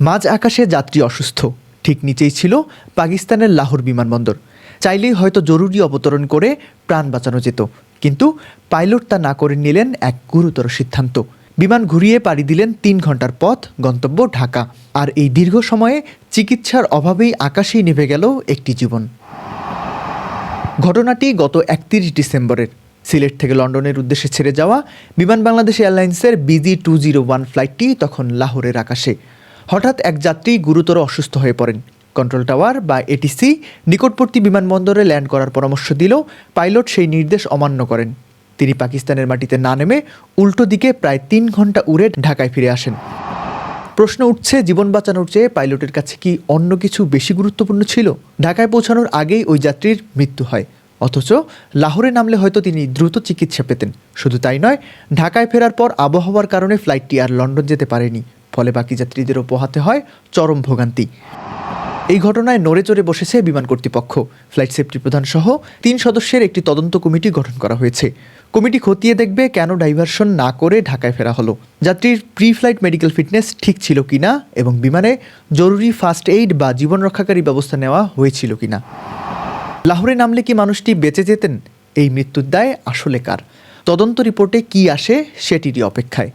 মাঝ আকাশে যাত্রী অসুস্থ। ঠিক নিচেই ছিল পাকিস্তানের লাহোর বিমানবন্দর। চাইলেই হয়তো জরুরি অবতরণ করে প্রাণ বাঁচানো যেত। কিন্তু পাইলট তা না করে নিলেন এক গুরুতর সিদ্ধান্ত। বিমান ঘুরিয়ে পাড়ি দিলেন তিন ঘণ্টার পথ, গন্তব্য ঢাকা। আর এই দীর্ঘ সময়ে চিকিৎসার অভাবেই আকাশেই নেভে গেল একটি জীবন। ঘটনাটি গত একত্রিশ ডিসেম্বরের। সিলেট থেকে লন্ডনের উদ্দেশ্যে ছেড়ে যাওয়া বিমান বাংলাদেশ এয়ারলাইন্সের বিজি টু জিরো ওয়ান ফ্লাইটটি তখন লাহোরের আকাশে। হঠাৎ এক যাত্রী গুরুতর অসুস্থ হয়ে পড়েন। কন্ট্রোল টাওয়ার বা এটিসি নিকটবর্তী বিমানবন্দরে ল্যান্ড করার পরামর্শ দিলেও পাইলট সেই নির্দেশ অমান্য করেন। তিনি পাকিস্তানের মাটিতে না নেমে উল্টো দিকে প্রায় তিন ঘণ্টা উড়ে ঢাকায় ফিরে আসেন। প্রশ্ন উঠছে, জীবন বাঁচানোর চেয়ে পাইলটের কাছে কি অন্য কিছু বেশি গুরুত্বপূর্ণ ছিল? ঢাকায় পৌঁছানোর আগেই ওই যাত্রীর মৃত্যু হয়। অথচ লাহোরে নামলে হয়তো তিনি দ্রুত চিকিৎসা পেতেন। শুধু তাই নয়, ঢাকায় ফেরার পর আবহাওয়ার কারণে ফ্লাইটটি আর লন্ডন যেতে পারেনি। ফলে বাকি যাত্রীদেরও পোহাতে হয় চরম ভোগান্তি। এই ঘটনায় নড়ে চড়ে বসেছে বিমান কর্তৃপক্ষ। ফ্লাইট সেফটি প্রধান সহ তিন সদস্যের একটি তদন্ত কমিটি গঠন করা হয়েছে। কমিটি খতিয়ে দেখবে কেন ডাইভারশন না করে ঢাকায় ফেরা হলো। যাত্রীর প্রি ফ্লাইট মেডিকেল ফিটনেস ঠিক ছিল কিনা এবং বিমানে জরুরি ফার্স্ট এইড বা জীবন রক্ষাকারী ব্যবস্থা নেওয়া হয়েছিল কিনা। লাহোরে নামলে কি মানুষটি বেঁচে যেতেন? এই মৃত্যুর দায় আসলে কার? তদন্ত রিপোর্টে কি আসে সেটিরই অপেক্ষায়।